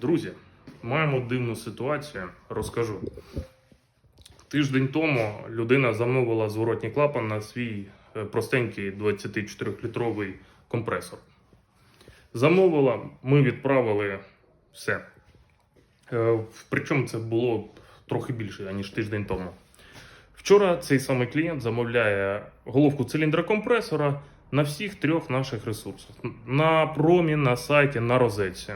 Друзі, маємо дивну ситуацію, розкажу. Тиждень тому людина замовила зворотній клапан на свій е, простенький 24-літровий компресор. Замовила, ми відправили все. Е, Причому це було трохи більше, ніж тиждень тому. Вчора цей самий клієнт замовляє головку циліндра компресора на всіх трьох наших ресурсах: на промі, на сайті, на розетці.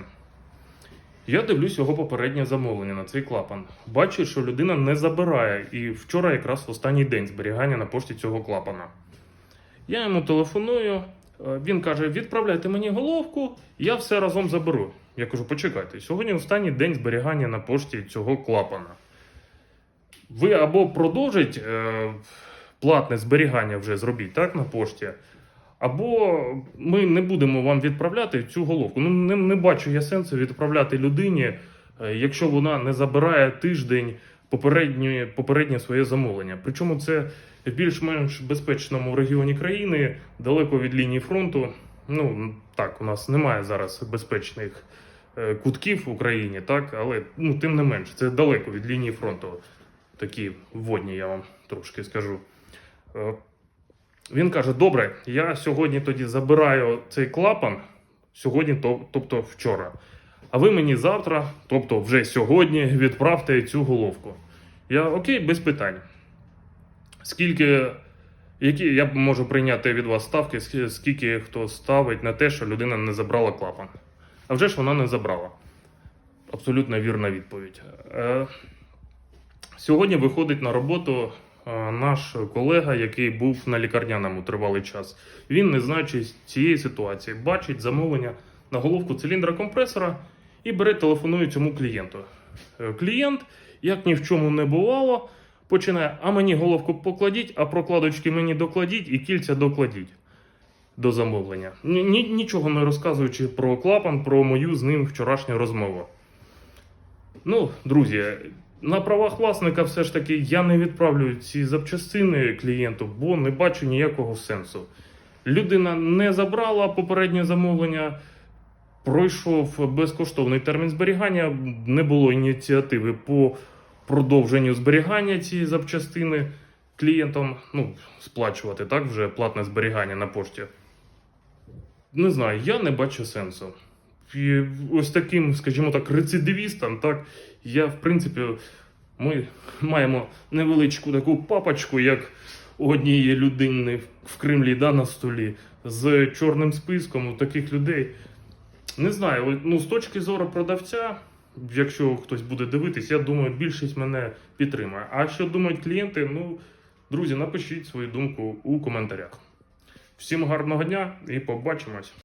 Я дивлюсь його попереднє замовлення на цей клапан. Бачу, що людина не забирає, і вчора якраз останній день зберігання на пошті цього клапана. Я йому телефоную. е, Він каже: відправляйте мені головку, я все разом заберу. Я кажу, почекайте, сьогодні останній день зберігання на пошті цього клапана. Ви або продовжить е, платне зберігання вже зробіть так, на пошті, або ми не будемо вам відправляти цю головку. Ну, не, не бачу я сенсу відправляти людині, е, якщо вона не забирає тиждень попереднє, попереднє своє замовлення. Причому це в більш-менш безпечному регіоні країни, далеко від лінії фронту. Ну так, у нас немає зараз безпечних е, кутків в Україні, так, але ну, тим не менш, це далеко від лінії фронту. Такі вводні, я вам трошки скажу. Він каже: добре, я сьогодні тоді забираю цей клапан, сьогодні, тобто вчора. А ви мені завтра, тобто вже сьогодні, відправте цю головку. Я окей, без питань. Скільки, які я можу прийняти від вас ставки, скільки хто ставить на те, що людина не забрала клапан? А вже ж вона не забрала. Абсолютно вірна відповідь. Е, Сьогодні виходить на роботу наш колега, який був на лікарняному тривалий час. Він, не знаючи цієї ситуації, бачить замовлення на головку циліндра компресора і бере, телефонує цьому клієнту. Е, Клієнт, як ні в чому не бувало, починає: а мені головку покладіть, а прокладочки мені докладіть і кільця докладіть до замовлення. Ні, ні- нічого не розказуючи про клапан, про мою з ним вчорашню розмову. Ну, друзі, на правах власника все ж таки я не відправлю ці запчастини клієнту, бо не бачу ніякого сенсу. Людина не забрала попереднє замовлення, пройшов безкоштовний термін зберігання, не було ініціативи по продовженню зберігання цієї запчастини клієнтам, ну, сплачувати так вже платне зберігання на пошті. Не знаю, я не бачу сенсу. Ось таким, скажімо так, рецидивістам, так, я, в принципі, ми маємо невеличку таку папочку, як у однієї людини в Кремлі да, на столі, з чорним списком у таких людей. Не знаю, ну, з точки зору продавця, якщо хтось буде дивитись, я думаю, більшість мене підтримає. А що думають клієнти, ну, друзі, напишіть свою думку у коментарях. Всім гарного дня і побачимось!